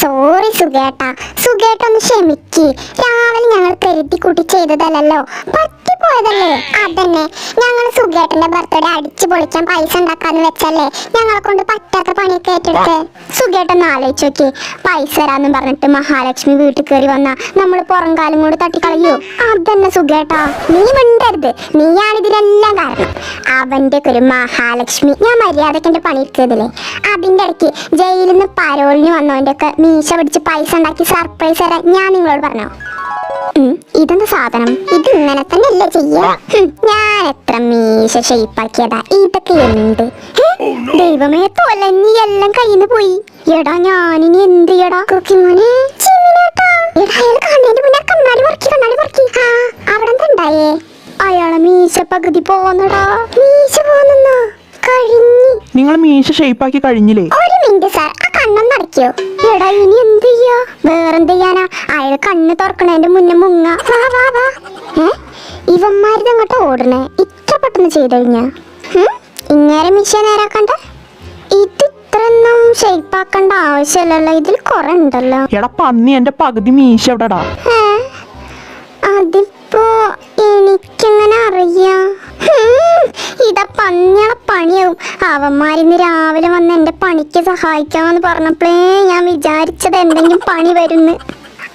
Sorry സുഖേട്ട സുഖേട്ട ഒന്ന് ക്ഷമിക്ക്. രാവിലെ ഞങ്ങൾ കരുതി കൂട്ടി പറ്റി പറ്റിപ്പോയതല്ലേ അതന്നെ. ഞങ്ങൾ സുഖേട്ടന്റെ ബർത്ത്ഡേ അടിച്ചു പൊളിക്കാൻ പൈസ ഉണ്ടാക്കാന്ന് വെച്ചല്ലേ ഞങ്ങളെ കൊണ്ട് പറ്റാത്ത പണിയൊക്കെ ഏറ്റെടുത്ത്. സുഖേട്ടൊന്ന് ആലോചിച്ച് നോക്കി. പൈസ തരാന്നും പറഞ്ഞിട്ട് മഹാലക്ഷ്മി വീട്ടിൽ കയറി വന്ന നമ്മൾ പുറം കാലം കൊണ്ട് തട്ടിക്കളയോ? അതന്നെ സുഖേട്ടാ. നീ മിണ്ടരുത്. നീയാണ് ഇതിനെല്ലാം കാരണം. അവന്റെ ഒക്കെ ഒരു മഹാലക്ഷ്മി. ഞാൻ മര്യാദയ്ക്ക് എന്റെ പണിയെടുത്തതില്ലേ അതിന്റെ ഇടയ്ക്ക് ജയിലിൽ നിന്ന് പരോളിന് വന്നവന്റെ ഒക്കെ മീശ പിടിച്ച് പൈസ ഉണ്ടാക്കി സർപ്രൈസ് തരാൻ ഞാൻ നിങ്ങളോട് പറഞ്ഞോ? ഇതെന്താ സാധനം? ഇത് ഇങ്ങനെ തന്നെ അല്ലേ ചെയ്യാ ഞാൻ എത്ര മീശ ഷെയ്പ്പാക്കിയതാ? ഇതൊക്കെ എന്ത്? ഹേ, ദൈവമേ തോല നീ എല്ലാം കയ്യിന്ന് പോയി. എടാ ഞാനിനി എന്ത് ചെയ്യടാ? കുക്കിമോനെ അയാളെ മീശ പകുതി പോന്നടാ. മീശ പോന്നെന്നാ? കഴിഞ്ഞു. നിങ്ങൾ മീശ ഷേപ്പാക്കി കഴിഞ്ഞില്ലേ? ഒരു മിനിറ്റ് സാർ. കണ്ണൊന്ന് അടയ്ക്കോ എടാ ഇനി എന്ത് ചെയ്യാ? വേറെന്ത് ചെയ്യാനാ? അയാൾ കണ്ണ് തുറക്കണേന്റെ മുന്നേ മുങ്ങ. വാ വാ വാ. ഏ? ഇവന്മാരിത് അങ്ങോട്ട് ഓടണേ. ഇത്ര പെട്ടെന്ന് ചെയ്ത് കഴിഞ്ഞാ? ഇങ്ങനെ മിഷ നേരാക്കണ്ട ഇത് ഇത്രയൊന്നും ഷെയ്പ്പാക്കേണ്ട ആവശ്യമില്ലല്ലോ ഇതിൽ കുറെ ഉണ്ടല്ലോ. എടാ പന്നി എന്റെ പകുതി മീശ എവിടെടാ? എന്റെ പണിക്ക് സഹായിക്കാമെന്ന് പറഞ്ഞപ്പോഴേ ഞാൻ വിചാരിച്ചത് എന്തെങ്കിലും പണി വരുന്ന്.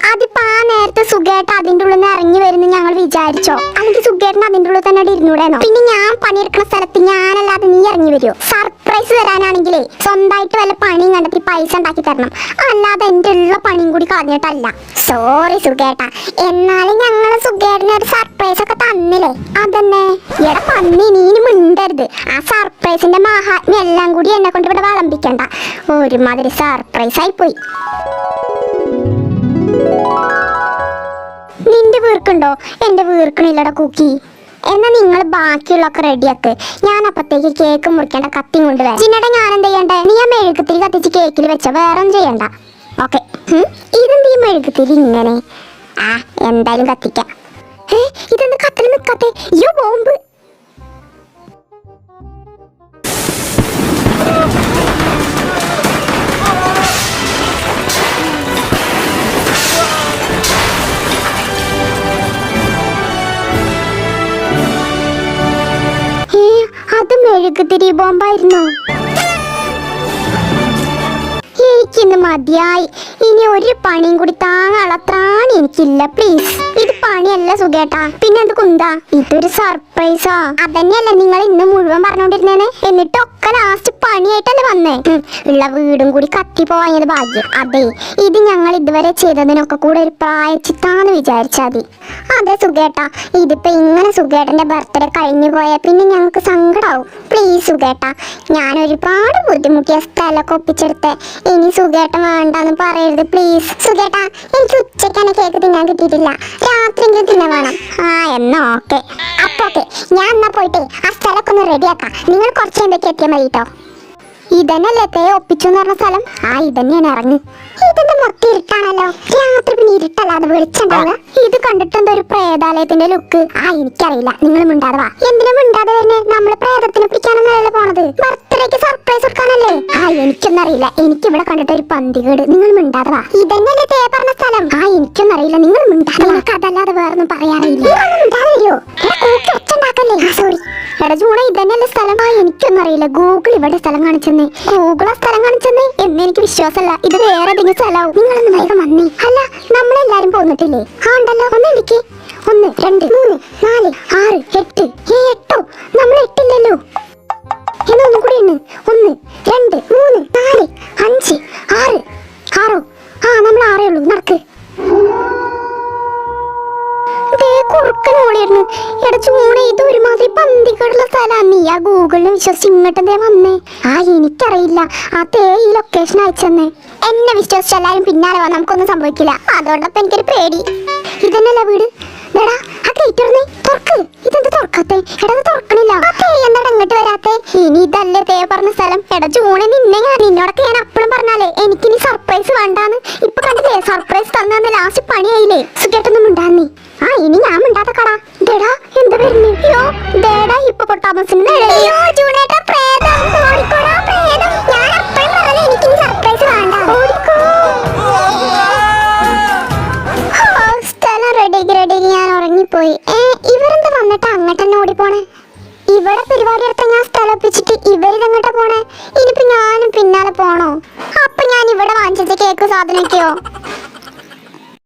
അതിപ്പോ ആ നേരത്തെ സുഖേട്ട അതിന്റെ ഉള്ളിൽ നിന്ന് ഇറങ്ങി വരുന്നു ഞങ്ങൾ വിചാരിച്ചോ? അല്ലെങ്കിൽ സുഖേട്ടൻ അതിന്റെ ഉള്ളിൽ തന്നെ ഇരുന്നൂടെന്നോ പിന്നെ ഞാൻ പണിയെടുക്കുന്ന സ്ഥലത്ത് ഞാനല്ലാതെ നീ ഇറങ്ങി വരുമോ സർപ്രൈസ് തരാനാണെങ്കിലേ സ്വന്തമായിട്ട് വല്ല പണിയും കണ്ടെത്തി പൈസ ഉണ്ടാക്കി തരണം. അല്ലാതെ എന്റെ ഉള്ള പണിയും കൂടി കളഞ്ഞിട്ടല്ല. സോറി സുഖേട്ട. എന്നാലും ഞങ്ങൾ സുഖേട്ടന് ഒരു സർപ്രൈസ് ഒക്കെ തന്നില്ലേ? അതന്നെ. എടാ പന്നി നീ ഉണ്ടരുത് ആ സർപ്രൈസിന്റെ മഹാത്മ്യം എല്ലാം കൂടി എന്നെ കൊണ്ട് ഇവിടെ വിളമ്പിക്കണ്ട. ഒരുമാതിരി സർപ്രൈസ് പോയി നിന്റെ വീർക്കുണ്ടോ? എന്റെ വീർക്കണില്ലടാ കുക്കി. എന്നാ നിങ്ങൾ ബാക്കിയുള്ളൊക്കെ റെഡിയാക്ക് ഞാൻ അപ്പത്തേക്ക് കേക്ക് മുറിക്കേണ്ട കത്തി കൊണ്ടുവരാം ചിന്നട ഞാൻ എന്ത് ചെയ്യണ്ടേ? നീ ആ മെഴുകുത്തിരി കത്തിച്ച് കേക്കിൽ വെച്ച വേറെ ഒന്നും ചെയ്യണ്ട ഓക്കെ ഇതെന്ത് ഈ മെഴുകുത്തിരി ഇങ്ങനെ? ആ എന്തായാലും കത്തിക്കാം. ഏ ഇതെന്ത് കത്തിൽ നിൽക്കാത്തേ യോ ബോംബ്. അത് മെഴുകുതിരി ബോംബായിരുന്നു. എനിക്കിന്ന് മതിയായി. ഇനി ഒരു പണിയും കൂടി താങ്ങാനുള്ള ത്രാണി എനിക്കില്ല പ്ലീസ് ഇത് പണിയല്ല സുഖേട്ടാ. പിന്നെ അത് കുന്താ? ഇതൊരു സർപ്രൈസാ അതന്നെയല്ല നിങ്ങൾ ഇന്ന് മുഴുവൻ പറഞ്ഞോണ്ടിരുന്നേനെ? എന്നിട്ടൊക്കെ ലാസ്റ്റ് പണിയായിട്ടല്ലേ വന്നേ? ഉള്ള വീടും കൂടി കത്തി പോയത് ഭാഗ്യം. അതെ ഇത് ഞങ്ങൾ ഇതുവരെ ചെയ്തതിനൊക്കെ കൂടെ ഒരു പ്രായച്ചിത്താന്ന് വിചാരിച്ചാൽ മതി. അതെ സുഖേട്ടാ ഇതിപ്പോ ഇങ്ങനെ സുഖേട്ടന്റെ ബർത്ത്ഡേ കഴിഞ്ഞു പോയാൽ പിന്നെ ഞങ്ങൾക്ക് സങ്കടാവും. പ്ലീസ് സുഖേട്ടാ ഞാൻ ഒരുപാട് ബുദ്ധിമുട്ടിയ സ്ഥലമൊക്കെ ഒപ്പിച്ചെടുത്ത്. ഇനി സുഖേട്ടൻ വേണ്ടെന്ന് പറയരുത് പ്ലീസ് സുഖേട്ടാ എനിക്ക് ഉച്ചയ്ക്കാണ് കേക്ക് തിന്നാൻ കിട്ടിയിട്ടില്ല. രാത്രിയെങ്കിലും തിന്നാൻ വേണം ആ എന്നാ ഓക്കെ. അപ്പൊ ഓക്കെ ഞാൻ എന്നാ പോയിട്ട് ആ സ്ഥലമൊക്കെ ഒന്ന് റെഡിയാക്കാം. നിങ്ങൾ കുറച്ച് എന്തൊക്കെ എത്തിയാൽ മതി കേട്ടോ ഇതന്നല്ലേ തേ ഒപ്പിച്ചു എന്ന് പറഞ്ഞ സ്ഥലം? ആ ഇതന്നെയാണ് ഇറങ്ങി. ഇതെന്താ മൊത്തം ഇരുട്ടാണല്ലോ? രാത്രി പിന്നെ ഇരുട്ടല്ലാതെ വെളിച്ചുണ്ടാവുക ഇത് കണ്ടിട്ടെന്താ ഒരു പ്രേതാലയത്തിന്റെ ലുക്ക്. ആ എനിക്കറിയില്ല. നിങ്ങൾ മിണ്ടാതെ വാ. എന്തിനാ മിണ്ടാതെ വരുന്നേ? നമ്മൾ പ്രേതത്തിനെ പിടിക്കാനൊന്നല്ലേ പോണത്. ബർത്ത്ഡേക്ക് സർപ്രൈസ് കൊടുക്കാനല്ലേ? ആ എനിക്കൊന്നും അറിയില്ല. എനിക്ക് ഇവിടെ കണ്ടിട്ട് ഒരു പന്തികേട് നിങ്ങൾ മിണ്ടാതവാ ഇതന്നെയല്ലേ തേ പറഞ്ഞ സ്ഥലം? ആ എനിക്കൊന്നും അറിയില്ല. നിങ്ങൾ മിണ്ടാതെ നിനക്ക് അതല്ലാതെ വേറൊന്നും ആ സോറി എടാ ജൂണ ഇതന്നെയല്ലേ സ്ഥലം? ആ എനിക്കൊന്നും അറിയില്ല. ഗൂഗിൾ ഇവിടെ സ്ഥലം കാണിച്ചെന്നേ. ഗൂഗിൾ ആ സ്ഥലം കാണിച്ചെന്നേ എന്ന് എനിക്ക് വിശ്വാസമല്ല. ഇത് വേറെ ഏതെങ്കിലും സ്ഥലമാവും. നിങ്ങളൊന്ന് വേഗം വന്നേ. അല്ല നമ്മളെല്ലാരും പോന്നിട്ടില്ലേ? ആ ഉണ്ടല്ലോ. ഒന്ന് എനിക്ക് ഒന്ന് രണ്ട് മൂന്ന് നാല് ആറ് എട്ട് ഓടിയിരുന്നു എടാ ചൂണ ഇത് ഒരുമാതിരി പന്തികളുള്ള സ്ഥലമാണ് നീ ആ ഗൂഗിളിൽ വിശ്വസിച്ച് ഇങ്ങോട്ട് ദേ വന്നേ? ആ എനിക്കറിയില്ല. ആ തേ ഈ ലൊക്കേഷൻ അയച്ചെന്ന്. എന്നെ വിശ്വസിച്ച് എല്ലാവരും പിന്നാലെ വന്ന് നമുക്കൊന്നും സംഭവിക്കില്ല. അതോടൊപ്പം എനിക്കൊരു പേടി. ഇതന്നെയല്ല വീട്? വരാത്തെ? ഇനി ഇതല്ലേ പറഞ്ഞ പറഞ്ഞാലേ എനിക്കിനി സർപ്രൈസ് വേണ്ടാന്ന്. ഇപ്പൊ കണ്ടില്ലേ സർപ്രൈസ് തന്നെ ലാസ്റ്റ് പണിയായില്ലേ. സുഖേട്ടൊന്നും ഉണ്ടാന്നേ ആ ഇനി ഞാൻ എടാ എന്താ വരുന്നേ? അയ്യോ ഡേടാ ഹിപ്പോപ്പൊട്ടാമസിന് നിഴലിയോ ജൂണേട്ടാ ഓടിക്കോടാ പ്രേതം. ഞാൻ അപ്പഴേ പറഞ്ഞു എനിക്ക് സർപ്രൈസ് വേണ്ട. ഓടിക്കോ. സ്ഥലം റെഡിക്ക് റെഡിക്ക് ഞാൻ ഉറങ്ങിപ്പോയി. ഏ ഇവരെന്താ വന്നിട്ട് അങ്ങോട്ട് തന്നെ ഓടിപ്പോണേ? ഇവിടെ പരിപാടി എടുത്ത ഞാൻ സ്ഥലം ഒപ്പിച്ചിട്ട് ഇവരിതങ്ങോട്ടാ പോണേ? ഇനിയിപ്പോ ഞാനും പിന്നാലെ പോണോ? അപ്പൊ ഞാൻ ഇവിടെ വാങ്ങിച്ച കേക്ക് സാധനമൊക്കെയോ?